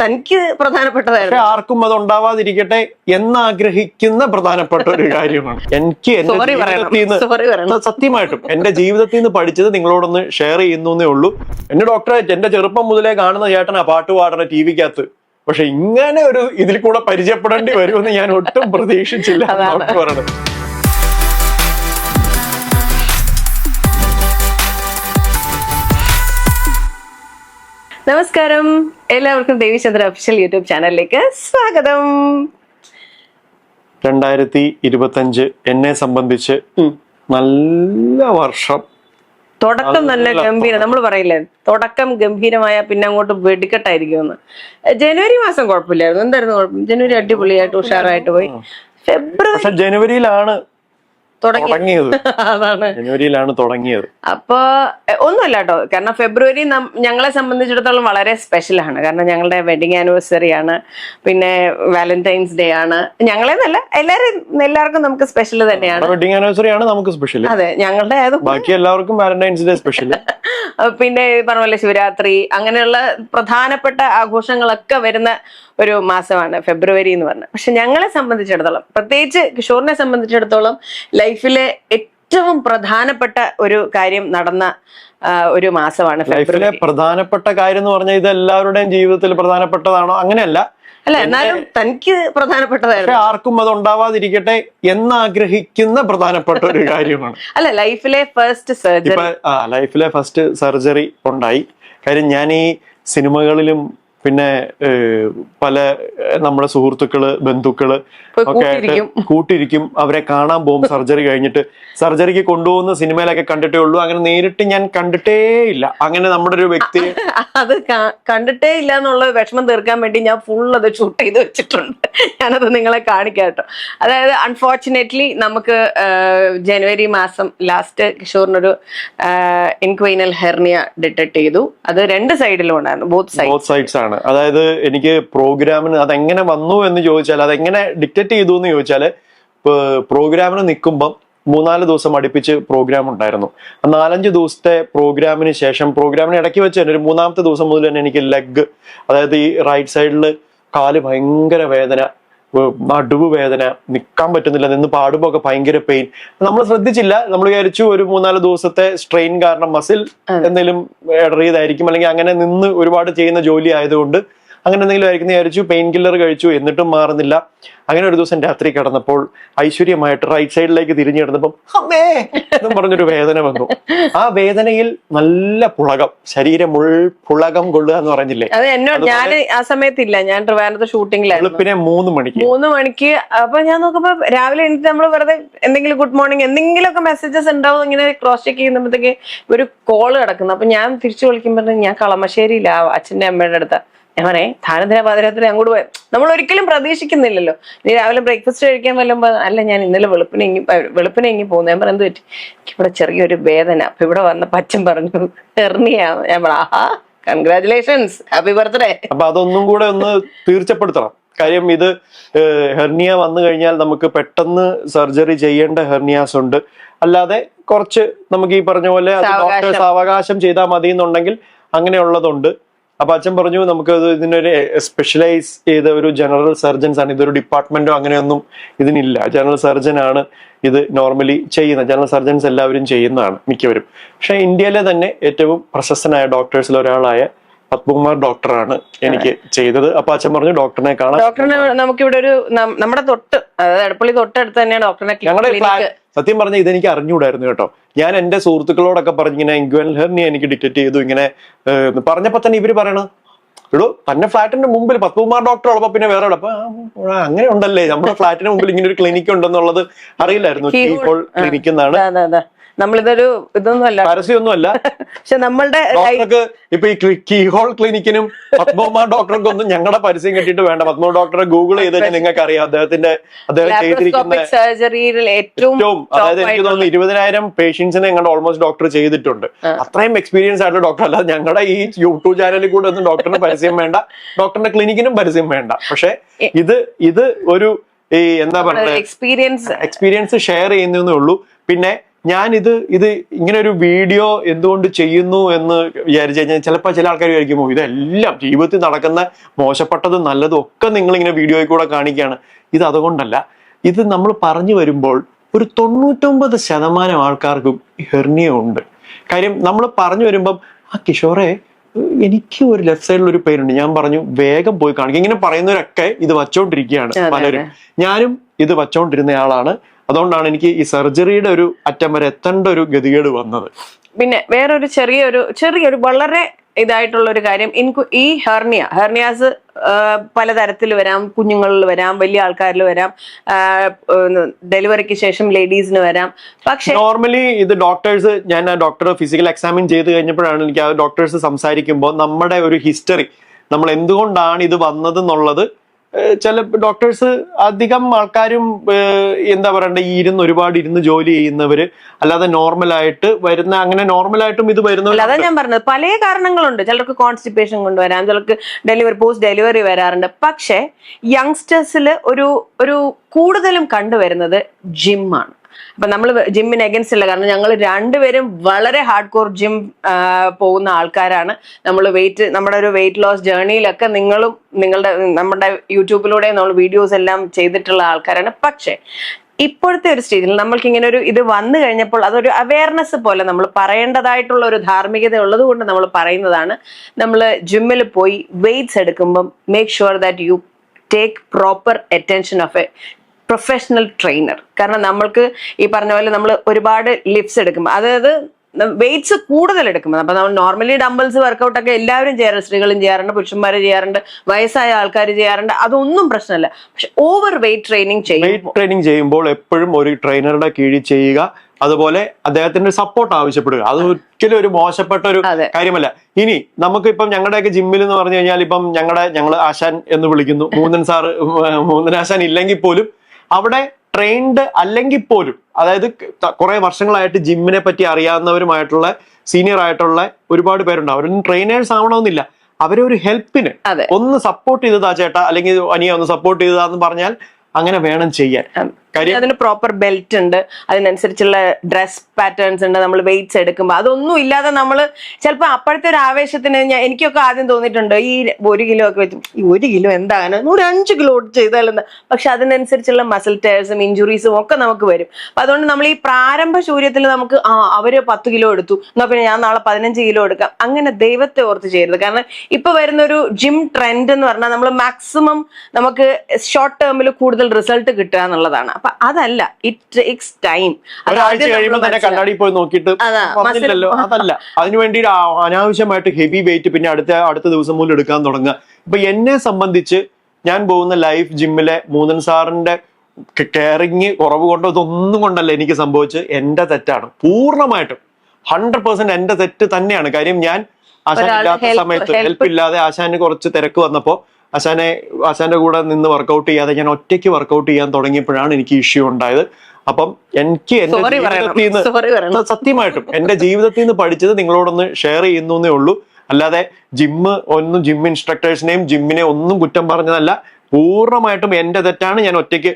തനിക്ക് പ്രധാനപ്പെട്ടതായിരുന്നു. ആർക്കും അത് ഉണ്ടാവാതിരിക്കട്ടെ എന്നാഗ്രഹിക്കുന്ന പ്രധാനപ്പെട്ട ഒരു കാര്യമാണ്. എനിക്ക് എന്റെ ജീവിതത്തിൽ നിന്ന് സത്യമായിട്ടും എന്റെ ജീവിതത്തിൽ നിന്ന് പഠിച്ചത് നിങ്ങളോടൊന്ന് ഷെയർ ചെയ്യുന്നേ ഉള്ളൂ. എന്റെ ഡോക്ടറെ എന്റെ ചെറുപ്പം മുതലേ കാണുന്ന ചേട്ടനാ പാട്ട് പാടണ ടി വിക്കകത്ത് പക്ഷെ ഇങ്ങനെ ഒരു ഇതിൽ കൂടെ പരിചയപ്പെടേണ്ടി വരുമെന്ന് ഞാൻ ഒട്ടും പ്രതീക്ഷിച്ചില്ല. ഡോക്ടർ പറയണത്. നമസ്കാരം. എല്ലാവർക്കും ദേവിചന്ദ്ര ഒഫീഷ്യൽ യൂട്യൂബ് ചാനലിലേക്ക് സ്വാഗതം. രണ്ടായിരത്തി ഇരുപത്തഞ്ച് എന്നെ സംബന്ധിച്ച് നല്ല വർഷം. തുടക്കം നല്ല ഗംഭീര. നമ്മൾ പറയില്ലേ? തുടക്കം ഗംഭീരമായ പിന്നെ അങ്ങോട്ട് വെടിക്കെട്ടായിരിക്കുമെന്ന്. ജനുവരി മാസം കുഴപ്പമില്ലായിരുന്നു. എന്തായിരുന്നു കുഴപ്പം? ജനുവരി അടിപൊളിയായിട്ട് ഉഷാറായിട്ട് പോയി. ഫെബ്രുവരി ജനുവരിയിലാണ് തുടങ്ങിയത്. ജനുവരിയിലാണ് തുടങ്ങിയത്. അപ്പോ ഒന്നുമില്ല കേട്ടോ കാരണം ഫെബ്രുവരി ഞങ്ങളെ സംബന്ധിച്ചിടത്തോളം വളരെ സ്പെഷ്യൽ ആണ് കാരണം ഞങ്ങളുടെ വെഡിങ് ആനിവേഴ്സറി ആണ്. പിന്നെ വാലന്റൈൻസ് ഡേ ആണ്. ഞങ്ങളെ നല്ല എല്ലാരും എല്ലാവർക്കും നമുക്ക് സ്പെഷ്യൽ തന്നെയാണ്. വെഡിങ് ആനിവേഴ്സറി ആണ് നമുക്ക് സ്പെഷ്യൽ അതെ ഞങ്ങളുടെ ബാക്കി എല്ലാവർക്കും വാലന്റൈൻസ് ഡേ സ്പെഷ്യൽ പിന്നെ പറഞ്ഞ പോലെ ശിവരാത്രി അങ്ങനെയുള്ള പ്രധാനപ്പെട്ട ആഘോഷങ്ങളൊക്കെ വരുന്ന ഒരു മാസമാണ് ഫെബ്രുവരി എന്ന് പറഞ്ഞത് പക്ഷെ ഞങ്ങളെ സംബന്ധിച്ചിടത്തോളം പ്രത്യേകിച്ച് കിഷോറിനെ സംബന്ധിച്ചിടത്തോളം ലൈഫിലെ ഏറ്റവും പ്രധാനപ്പെട്ട ഒരു കാര്യം നടന്ന ഒരു മാസമാണ് ലൈഫിലെ പ്രധാനപ്പെട്ട കാര്യം എന്ന് പറഞ്ഞാൽ ഇത് എല്ലാവരുടെയും ജീവിതത്തിൽ പ്രധാനപ്പെട്ടതാണോ? അങ്ങനെയല്ല. അല്ല എന്നാലും തനിക്ക് പ്രധാനപ്പെട്ടതായിരുന്നു. ആർക്കും അത് ഉണ്ടാവാതിരിക്കട്ടെ എന്നാഗ്രഹിക്കുന്ന പ്രധാനപ്പെട്ട ഒരു കാര്യമാണ്. അല്ല ലൈഫിലെ ഫസ്റ്റ് സർജറി ലൈഫിലെ ഫസ്റ്റ് സർജറി ഉണ്ടായി. കാര്യം ഞാൻ ഈ സിനിമകളിലും പിന്നെ പല നമ്മുടെ സുഹൃത്തുക്കൾ ബന്ധുക്കൾ ഒക്കെ ആയിട്ട് കൂട്ടിരിക്കും. അവരെ കാണാൻ പോകും. സർജറി കഴിഞ്ഞിട്ട് സർജറിക്ക് കൊണ്ടുപോകുന്ന സിനിമയിലൊക്കെ കണ്ടിട്ടേ ഉള്ളൂ. അങ്ങനെ നേരിട്ട് ഞാൻ കണ്ടിട്ടേ ഇല്ല. അങ്ങനെ നമ്മുടെ ഒരു വ്യക്തി അത് കണ്ടിട്ടേ ഇല്ല എന്നുള്ള വിഷമം തീർക്കാൻ വേണ്ടി ഞാൻ ഫുൾ അത് ഷൂട്ട് ചെയ്ത് വെച്ചിട്ടുണ്ട്. ഞാനത് നിങ്ങളെ കാണിക്കാം കേട്ടോ. അതായത് അൺഫോർച്ചുനേറ്റ്ലി നമുക്ക് ജനുവരി മാസം ലാസ്റ്റ് കിഷോറിനൊരു ഇൻക്വൈനൽ ഹെർണിയ ഡിറ്റക്ട് ചെയ്തു. അത് രണ്ട് സൈഡിലും ഉണ്ടായിരുന്നു. ബോത്ത് സൈഡ്സ് ആണ്. അതായത് എനിക്ക് പ്രോഗ്രാമിന് അതെങ്ങനെ വന്നു എന്ന് ചോദിച്ചാൽ അതെങ്ങനെ ഡിക്റ്റേറ്റ് ചെയ്തു എന്ന് ചോദിച്ചാൽ പ്രോഗ്രാമിന് നിൽക്കുമ്പം മൂന്നാൽ ദിവസം അടുപ്പിച്ച് പ്രോഗ്രാം ഉണ്ടായിരുന്നു. നാലഞ്ച് ദിവസത്തെ പ്രോഗ്രാമിന് ശേഷം പ്രോഗ്രാമിന് ഇടയ്ക്ക് വെച്ച് തന്നെ ഒരു മൂന്നാമത്തെ ദിവസം മുതൽ തന്നെ എനിക്ക് ലെഗ് അതായത് ഈ റൈറ്റ് സൈഡിൽ കാൽ ഭയങ്കര വേദന നടുവ് വേദന നിൽക്കാൻ പറ്റുന്നില്ല നിന്ന് പാടുമ്പോ ഒക്കെ ഭയങ്കര പെയിൻ നമ്മൾ ശ്രദ്ധിച്ചില്ല. നമ്മൾ വിചാരിച്ചു ഒരു മൂന്നാൽ ദിവസത്തെ സ്ട്രെയിൻ കാരണം മസിൽ എന്തെങ്കിലും ഇടറിയതായിരിക്കും അല്ലെങ്കിൽ അങ്ങനെ നിന്ന് ഒരുപാട് ചെയ്യുന്ന ജോലി ആയതുകൊണ്ട് അങ്ങനെ എന്തെങ്കിലും ആയിരിക്കും വിചാരിച്ചു പെയിൻ കില്ലർ കഴിച്ചു എന്നിട്ടും മാറുന്നില്ല. അങ്ങനെ ഒരു ദിവസം രാത്രി കിടന്നപ്പോൾ ഐശ്വര്യമായിട്ട് റൈറ്റ് സൈഡിലേക്ക് തിരിഞ്ഞു കിടന്നപ്പം അമ്മേ! എന്നും പറഞ്ഞൊരു വേദന വന്നു. ആ വേദനയിൽ നല്ല പുളകം ശരീരം മുൾ പുളകം കൊള്ളുക എന്ന് പറഞ്ഞില്ലേ? അത് എന്നോട് ഞാൻ ആ സമയത്തില്ല ഞാൻ ട്രിവാനത്ത് ഷൂട്ടിങ്ങിലായിരുന്നു പിന്നെ മൂന്ന് മണിക്ക്. മൂന്ന് മണിക്ക് അപ്പൊ ഞാൻ നോക്കുമ്പോ രാവിലെ എണീറ്റ് നമ്മൾ വെറുതെ എന്തെങ്കിലും ഗുഡ് മോർണിംഗ് എന്തെങ്കിലുമൊക്കെ മെസ്സേജസ് ഉണ്ടാവും ഇങ്ങനെ ക്രോസ് ചെക്ക് ചെയ്യുമ്പോഴത്തേക്ക് ഒരു കോൾ കിടക്കുന്നു. അപ്പൊ ഞാൻ തിരിച്ചു വിളിക്കുമ്പോ ഞാൻ കളമശ്ശേരിയില്ല അച്ഛന്റെ അമ്മയുടെ അടുത്ത. ഞാൻ പറയേ താനെന്തിനാ പാതിരാത്രി അങ്ങോട്ട് പോയാൽ നമ്മൾ ഒരിക്കലും പ്രതീക്ഷിക്കുന്നില്ലല്ലോ. ഇനി രാവിലെ ബ്രേക്ക്ഫാസ്റ്റ് കഴിക്കാൻ വല്ലുമ്പോൾ അല്ല ഞാൻ ഇന്നലെ വെളുപ്പിനെ ഇങ്ങി വെളുപ്പിനെ ഇങ്ങി പോകുന്നു. ഞാൻ പറഞ്ഞു പറ്റി എനിക്ക് ഇവിടെ ചെറിയൊരു വേദന. അപ്പൊ ഇവിടെ വന്ന പച്ചൻ പറഞ്ഞു എർണിയാണ് ഞാൻ പറഞ്ഞു ആഹാ കൺഗ്രാചുലേഷൻസ് ഹാപ്പി ബർത്ത്ഡേ അപ്പൊ അതൊന്നും കൂടെ ഒന്ന് തീർച്ചപ്പെടുത്തണം. കാര്യം ഇത് ഹെർണിയ വന്നു കഴിഞ്ഞാൽ നമുക്ക് പെട്ടെന്ന് സർജറി ചെയ്യേണ്ട ഹെർണിയാസ് ഉണ്ട്. അല്ലാതെ കുറച്ച് നമുക്ക് ഈ പറഞ്ഞ പോലെ. ഡോക്ടേഴ്സ് അവകാശം ചെയ്താൽ മതി എന്നുണ്ടെങ്കിൽ അങ്ങനെയുള്ളതുണ്ട്. അപ്പൊ അച്ഛൻ പറഞ്ഞു നമുക്ക് ഇതിനൊരു സ്പെഷ്യലൈസ് ചെയ്ത ഒരു ജനറൽ സർജൻസ് ആണ്. ഇതൊരു ഡിപ്പാർട്ട്മെന്റോ അങ്ങനെയൊന്നും ഇതിനില്ല. ജനറൽ സർജൻ ആണ് ഇത് നോർമലി ചെയ്യുന്നത്. ജനറൽ സർജൻസ് എല്ലാവരും ചെയ്യുന്നതാണ് മിക്കവരും. പക്ഷെ ഇന്ത്യയിലെ തന്നെ ഏറ്റവും പ്രശസ്തനായ ഡോക്ടേഴ്സിൽ ഒരാളായ പത്മകുമാർ ഡോക്ടറാണ് എനിക്ക് ചെയ്തത്. അപ്പൊ അച്ഛൻ പറഞ്ഞു ഡോക്ടറിനെ കാണാം. ഡോക്ടറിനെ നമുക്കിവിടെ ഒരു നമ്മുടെ തൊട്ട് അതായത് എടപ്പള്ളി തൊട്ടടുത്ത് തന്നെയാണ് ഡോക്ടറിനെ ഞങ്ങളുടെ സത്യം പറഞ്ഞ ഇതെനിക്ക് അറിഞ്ഞുകൂടായിരുന്നു കേട്ടോ. ഞാൻ എന്റെ സുഹൃത്തുക്കളോടൊക്കെ പറഞ്ഞു ഇങ്ങനെ ഇൻക്വൻ ഹെർണിയ എനിക്ക് ഡിറ്റക്ട് ചെയ്തു ഇങ്ങനെ പറഞ്ഞപ്പോൾ പറഞ്ഞപ്പോ തന്നെ ഇവർ പറയണത്. എടോ തന്നെ ഫ്ലാറ്റിന്റെ മുമ്പിൽ പത്മകുമാർ ഡോക്ടർ ഉള്ളപ്പോ പിന്നെ വേറെ. അപ്പൊ അങ്ങനെ ഉണ്ടല്ലേ? നമ്മുടെ ഫ്ലാറ്റിന് മുമ്പിൽ ഇങ്ങനെ ഒരു ക്ലിനിക് ഉണ്ടെന്നുള്ളത് അറിയില്ലായിരുന്നു. ഇപ്പോൾ കീഹോൾ ക്ലിനിക്ക് എന്നാണ് നമ്മളിതൊരു ഇതൊന്നും അല്ല. പരസ്യമൊന്നും അല്ല പക്ഷെ നമ്മളുടെ ഇപ്പൊ ഈ കീഹോൾ ക്ലിനിക്കിനും പത്മകുമാർ ഡോക്ടർക്കും ഒന്നും ഞങ്ങളുടെ പരസ്യം കിട്ടിയിട്ട് വേണ്ട. പത്മകുമാർ ഡോക്ടറെ ഗൂഗിൾ ചെയ്ത് കഴിഞ്ഞാൽ നിങ്ങൾക്ക് അറിയാം അദ്ദേഹത്തിന്റെ അദ്ദേഹം ചെയ്തിരിക്കുന്ന സർജറിയിൽ ഏറ്റവും ഏറ്റവും അതായത് എനിക്ക് തോന്നുന്നു ഇരുപതിനായിരം പേഷ്യൻസിനെ ഞങ്ങളുടെ ഓൾമോസ്റ്റ് ഡോക്ടർ ചെയ്തിട്ടുണ്ട്. അത്രയും എക്സ്പീരിയൻസ് ആയിട്ടുള്ള ഡോക്ടർ അല്ല ഞങ്ങളുടെ ഈ യൂട്യൂബ് ചാനലിൽ കൂടെ ഒന്നും ഡോക്ടറിന് പരസ്യം വേണ്ട. ഡോക്ടറിന്റെ ക്ലിനിക്കിനും പരസ്യം വേണ്ട. പക്ഷെ ഇത് ഇത് ഒരു ഈ എന്താ പറയുക എക്സ്പീരിയൻസ് എക്സ്പീരിയൻസ് ഷെയർ ചെയ്യുന്നേ ഉള്ളൂ. പിന്നെ ഞാൻ ഇത് ഇത് ഇങ്ങനെ ഒരു വീഡിയോ എന്തുകൊണ്ട് ചെയ്യുന്നു എന്ന് വിചാരിച്ചു കഴിഞ്ഞാൽ ചിലപ്പോൾ ചില ആൾക്കാർ വിചാരിക്കുമോ ഇതെല്ലാം ജീവിതത്തിൽ നടക്കുന്ന മോശപ്പെട്ടതും നല്ലതും ഒക്കെ നിങ്ങൾ ഇങ്ങനെ വീഡിയോയിൽ കൂടെ കാണിക്കുകയാണ് ഇത് അതുകൊണ്ടല്ല. ഇത് നമ്മൾ പറഞ്ഞു വരുമ്പോൾ ഒരു തൊണ്ണൂറ്റൊമ്പത് ശതമാനം ആൾക്കാർക്കും ഹെർണിയ ഉണ്ട് കാര്യം നമ്മൾ പറഞ്ഞു വരുമ്പം ആ കിഷോറെ എനിക്ക് ഒരു ലെഫ്റ്റ് സൈഡിൽ ഒരു പേരുണ്ട്. ഞാൻ പറഞ്ഞു വേഗം പോയി കാണിക്കും. ഇങ്ങനെ പറയുന്നവരൊക്കെ ഇത് വച്ചോണ്ടിരിക്കുകയാണ് പലരും. ഞാനും ഇത് വച്ചോണ്ടിരുന്ന ആളാണ്. അതുകൊണ്ടാണ് എനിക്ക് ഈ സർജറിയുടെ ഒരു അറ്റം വരെ എത്തേണ്ട ഒരു ഗതികേട് വന്നത്. പിന്നെ വേറൊരു ചെറിയൊരു ചെറിയൊരു വളരെ ഇതായിട്ടുള്ള ഒരു കാര്യം. ഇൻകു ഈ ഹെർണിയ ഹെർണിയാസ് പലതരത്തിൽ വരാം. കുഞ്ഞുങ്ങളിൽ വരാം വലിയ ആൾക്കാരിൽ വരാം. ഡെലിവറിക്ക് ശേഷം ലേഡീസിന് വരാം. പക്ഷെ നോർമലി ഇത് ഡോക്ടേഴ്സ് ഞാൻ ആ ഡോക്ടർ ഫിസിക്കൽ എക്സാമിൻ ചെയ്ത് കഴിഞ്ഞപ്പോഴാണ് എനിക്ക് ആ ഡോക്ടേഴ്സ് സംസാരിക്കുമ്പോൾ നമ്മുടെ ഒരു ഹിസ്റ്ററി നമ്മൾ എന്തുകൊണ്ടാണ് ഇത് വന്നത് എന്നുള്ളത് ചില ഡോക്ടേഴ്സ് അധികം ആൾക്കാരും എന്താ പറയണ്ടേ ഈ ഇരുന്ന് ഒരുപാട് ഇരുന്ന് ജോലി ചെയ്യുന്നവര് അല്ലാതെ നോർമൽ ആയിട്ട് വരുന്ന അങ്ങനെ നോർമലായിട്ടും ഇത് വരുന്ന അതാ ഞാൻ പറഞ്ഞത്. പല കാരണങ്ങളുണ്ട്. ചിലർക്ക് കോൺസ്റ്റിപ്പേഷൻ കൊണ്ടുവരാം ചിലർക്ക് ഡെലിവറി പോസ്റ്റ് ഡെലിവറി വരാറുണ്ട്. പക്ഷെ യങ്സ്റ്റേഴ്സിൽ ഒരു ഒരു കൂടുതലും കണ്ടുവരുന്നത് ജിമ്മാണ് അപ്പൊ നമ്മൾ ജിമ്മിന് അഗൻസ്റ്റ് അല്ല കാരണം ഞങ്ങൾ രണ്ടുപേരും വളരെ ഹാർഡ് കോർ ജിം പോകുന്ന ആൾക്കാരാണ്. നമ്മൾ വെയിറ്റ് നമ്മുടെ ഒരു വെയിറ്റ് ലോസ് ജേർണിയിലൊക്കെ നിങ്ങളും നിങ്ങളുടെ നമ്മുടെ യൂട്യൂബിലൂടെ നമ്മൾ വീഡിയോസ് എല്ലാം ചെയ്തിട്ടുള്ള ആൾക്കാരാണ്. പക്ഷേ ഇപ്പോഴത്തെ ഒരു സ്റ്റേജിൽ നമ്മൾക്ക് ഇങ്ങനെ ഒരു ഇത് വന്നു കഴിഞ്ഞപ്പോൾ അതൊരു അവയർനെസ് പോലെ നമ്മൾ പറയേണ്ടതായിട്ടുള്ള ഒരു ധാർമ്മികത ഉള്ളത് കൊണ്ട് നമ്മൾ പറയുന്നതാണ്. നമ്മൾ ജിമ്മിൽ പോയി വെയിറ്റ്സ് എടുക്കുമ്പം make sure that you take proper attention of a professional trainer കാരണം നമ്മൾക്ക് ഈ പറഞ്ഞ പോലെ നമ്മൾ ഒരുപാട് ലിഫ്റ്റ്സ് എടുക്കുമ്പോൾ അതായത് വെയിറ്റ്സ് കൂടുതൽ എടുക്കുമ്പോൾ അപ്പൊ നമ്മൾ നോർമലി ഡംബിൾസ് വർക്കൗട്ട് ഒക്കെ എല്ലാവരും ചെയ്യാറുണ്ട്. സ്ത്രീകളും ചെയ്യാറുണ്ട് പുരുഷന്മാർ ചെയ്യാറുണ്ട് വയസ്സായ ആൾക്കാർ ചെയ്യാറുണ്ട്. അതൊന്നും പ്രശ്നമല്ല. പക്ഷെ ഓവർ വെയിറ്റ് ട്രെയിനിങ് ചെയ്യും വെയിറ്റ് ട്രെയിനിങ് ചെയ്യുമ്പോൾ എപ്പോഴും ഒരു ട്രെയിനറുടെ കീഴിൽ ചെയ്യുക അതുപോലെ അദ്ദേഹത്തിന്റെ സപ്പോർട്ട് ആവശ്യപ്പെടുക. അത് ഒരിക്കലും ഒരു മോശപ്പെട്ട ഒരു കാര്യമല്ല. ഇനി നമുക്ക് ഇപ്പം ഞങ്ങളുടെയൊക്കെ ജിമ്മിൽ എന്ന് പറഞ്ഞു കഴിഞ്ഞാൽ ഇപ്പം ഞങ്ങളുടെ ഞങ്ങൾ ആശാൻ എന്ന് വിളിക്കുന്നു. മൂന്നൻ സാറ് മൂന്നൻ ആശാൻ ഇല്ലെങ്കിൽ പോലും അവിടെ ട്രെയിൻഡ് അല്ലെങ്കിൽ പോലും അതായത് കുറെ വർഷങ്ങളായിട്ട് ജിമ്മിനെ പറ്റി അറിയാവുന്നവരുമായിട്ടുള്ള സീനിയർ ആയിട്ടുള്ള ഒരുപാട് പേരുണ്ട് അവരൊന്നും ട്രെയിനേഴ്സ് ആവണമെന്നില്ല. അവരെ ഒരു ഹെൽപ്പിന് ഒന്ന് സപ്പോർട്ട് ചെയ്തതാ ചേട്ടാ അല്ലെങ്കിൽ അനിയ ഒന്ന് സപ്പോർട്ട് ചെയ്തതാന്ന് പറഞ്ഞാൽ അങ്ങനെ വേണം ചെയ്യാൻ. അതിന് പ്രോപ്പർ ബെൽറ്റ് ഉണ്ട്. അതിനനുസരിച്ചുള്ള ഡ്രസ് പാറ്റേൺസ് ഉണ്ട്. നമ്മൾ വെയിറ്റ്സ് എടുക്കുമ്പോൾ അതൊന്നും ഇല്ലാതെ നമ്മൾ ചിലപ്പോൾ അപ്പോഴത്തെ ഒരു ആവേശത്തിന് ഞാൻ എനിക്കൊക്കെ ആദ്യം തോന്നിയിട്ടുണ്ട്. ഈ ഒരു കിലോ ഒക്കെ വെച്ച് ഈ ഒരു കിലോ എന്താണ്? നൂറ് അഞ്ച് കിലോ ചെയ്താലെന്ന് പക്ഷെ അതിനനുസരിച്ചുള്ള മസിൽ ടയേഴ്സും ഇഞ്ചുറീസും ഒക്കെ നമുക്ക് വരും. അപ്പൊ അതുകൊണ്ട് നമ്മൾ ഈ പ്രാരംഭ ശൂര്യത്തിൽ നമുക്ക് ആ അവർ പത്ത് കിലോ എടുത്തു. എന്നാ പിന്നെ ഞാൻ നാളെ പതിനഞ്ച് കിലോ എടുക്കാം. അങ്ങനെ ദൈവത്തെ ഓർത്ത് ചെയ്യരുത്. കാരണം ഇപ്പൊ വരുന്ന ഒരു ജിം ട്രെൻഡ് എന്ന് പറഞ്ഞാൽ നമ്മൾ മാക്സിമം നമുക്ക് ഷോർട്ട് ടേമിൽ കൂടുതൽ റിസൾട്ട് കിട്ടുക എന്നുള്ളതാണ്. അപ്പൊ അതല്ല ഇറ്റ് ടേക്സ് ടൈം ഒരാഴ്ച കഴിയുമ്പോൾ തന്നെ കണ്ണാടി പോയി നോക്കിയിട്ട് അതാ, അതല്ല അതിനുവേണ്ടി അനാവശ്യമായിട്ട് ഹെവി വെയിറ്റ് പിന്നെ അടുത്ത അടുത്ത ദിവസം മുതൽ എടുക്കാൻ തുടങ്ങുക. ഇപ്പൊ എന്നെ സംബന്ധിച്ച് ഞാൻ പോകുന്ന ലൈഫ് ജിമ്മിലെ മൂന്നൻ സാറിന്റെ കെയറിങ് കുറവ് കൊണ്ടോ ഇതൊന്നും കൊണ്ടല്ല എനിക്ക് സംഭവിച്ച് എന്റെ തെറ്റാണ്. പൂർണമായിട്ടും. ഹൺഡ്രഡ് പേഴ്സെന്റ് എന്റെ തെറ്റ് തന്നെയാണ്. കാര്യം ഞാൻ ആശാൻ ഇല്ലാത്ത സമയത്ത് ഹെൽപ്പ് ഇല്ലാതെ ആശാന് കുറച്ച് തിരക്ക് വന്നപ്പോ ആശാനെ അസാന്റെ കൂടെ നിന്ന് വർക്കൗട്ട് ചെയ്യാതെ ഞാൻ ഒറ്റയ്ക്ക് വർക്കൗട്ട് ചെയ്യാൻ തുടങ്ങിയപ്പോഴാണ് എനിക്ക് ഇഷ്യൂ ഉണ്ടായത്. അപ്പം എനിക്ക് എന്റെ ജീവിതത്തിൽ നിന്ന് സത്യമായിട്ടും എന്റെ ജീവിതത്തിൽ നിന്ന് പഠിച്ചത് നിങ്ങളോടൊന്ന് ഷെയർ ചെയ്യുന്നു എന്നേ ഉള്ളൂ. അല്ലാതെ ജിമ്മ് ഒന്നും ജിം ഇൻസ്ട്രക്ടേഴ്സിനെയും ജിമ്മിനെ ഒന്നും കുറ്റം പറഞ്ഞതല്ല. പൂർണമായിട്ടും എന്റെ തെറ്റാണ് ഞാൻ ഒറ്റയ്ക്ക്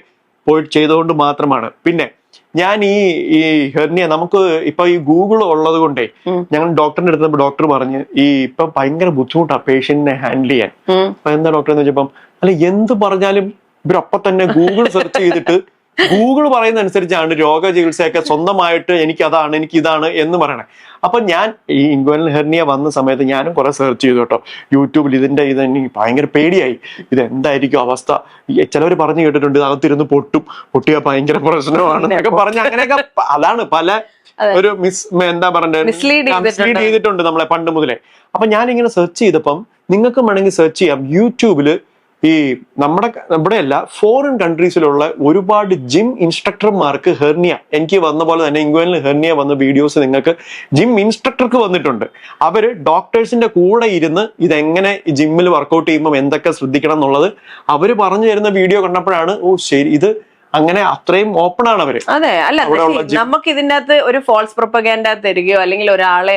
പോയി ചെയ്തുകൊണ്ട് മാത്രമാണ്. പിന്നെ ഞാൻ ഈ ഈ ഹെർണിയ നമുക്ക് ഇപ്പൊ ഈ ഗൂഗിൾ ഉള്ളത് കൊണ്ടേ ഞങ്ങൾ ഡോക്ടറിന്റെ അടുത്ത് ഡോക്ടർ പറഞ്ഞ് ഈ ഇപ്പൊ ഭയങ്കര ബുദ്ധിമുട്ടാണ് പേഷ്യന്റിനെ ഹാൻഡിൽ ചെയ്യാൻ. അപ്പൊ എന്താ ഡോക്ടർ എന്ന് വെച്ചപ്പം അല്ല എന്ത് പറഞ്ഞാലും ഇവരപ്പൊ തന്നെ ഗൂഗിൾ സെർച്ച് ചെയ്തിട്ട് ഗൂഗിൾ പറയുന്ന അനുസരിച്ചാണ് രോഗ ചികിത്സയൊക്കെ സ്വന്തമായിട്ട് എനിക്ക് അതാണ് എനിക്ക് ഇതാണ് എന്ന് പറയണേ. അപ്പൊ ഞാൻ ഈ ഇൻക്വൽ ഹെർണിയ വന്ന സമയത്ത് ഞാനും കുറെ സെർച്ച് ചെയ്തു കേട്ടോ. യൂട്യൂബിൽ ഇതിന്റെ ഇത് എനിക്ക് ഭയങ്കര പേടിയായി. ഇത് എന്തായിരിക്കും അവസ്ഥ ചിലവർ പറഞ്ഞു കേട്ടിട്ടുണ്ട് അകത്തിരുന്ന് പൊട്ടും. പൊട്ടിയ ഭയങ്കര പ്രശ്നമാണ് എന്നൊക്കെ പറഞ്ഞ് അങ്ങനെയൊക്കെ അതാണ് പല ഒരു മിസ് എന്താ പറയണ്ടത്. ചെയ്തിട്ടുണ്ട്. നമ്മളെ പണ്ട് മുതലേ. അപ്പൊ ഞാൻ ഇങ്ങനെ സെർച്ച് ചെയ്തപ്പം നിങ്ങൾക്ക് വേണമെങ്കിൽ സെർച്ച് ചെയ്യാം. യൂട്യൂബിൽ ഈ നമ്മുടെ നമ്മുടെ അല്ല ഫോറിൻ കൺട്രീസിലുള്ള ഒരുപാട് ജിം ഇൻസ്ട്രക്ടർമാർക്ക് ഹെർണിയ എനിക്ക് വന്ന പോലെ തന്നെ ഇംഗ്ലണ്ടിൽ ഹെർണിയ വന്ന വീഡിയോസ് നിങ്ങൾക്ക് ജിം ഇൻസ്ട്രക്ടർക്ക് വന്നിട്ടുണ്ട്. അവർ ഡോക്ടേഴ്സിന്റെ കൂടെ ഇരുന്ന് ഇതെങ്ങനെ ജിമ്മിൽ വർക്കൗട്ട് ചെയ്യുമ്പോൾ എന്തൊക്കെ ശ്രദ്ധിക്കണം എന്നുള്ളത് അവർ പറഞ്ഞു തരുന്ന വീഡിയോ കണ്ടപ്പോഴാണ് ഓ ശരി ഇത് അങ്ങനെ അത്രയും ഓപ്പൺ ആണ് അവർ. അതെ അല്ല നമുക്ക് ഇതിന്റെ അകത്ത് ഒരു ഫോൾസ് പ്രൊപ്പഗാൻഡ തരികയോ അല്ലെങ്കിൽ ഒരാളെ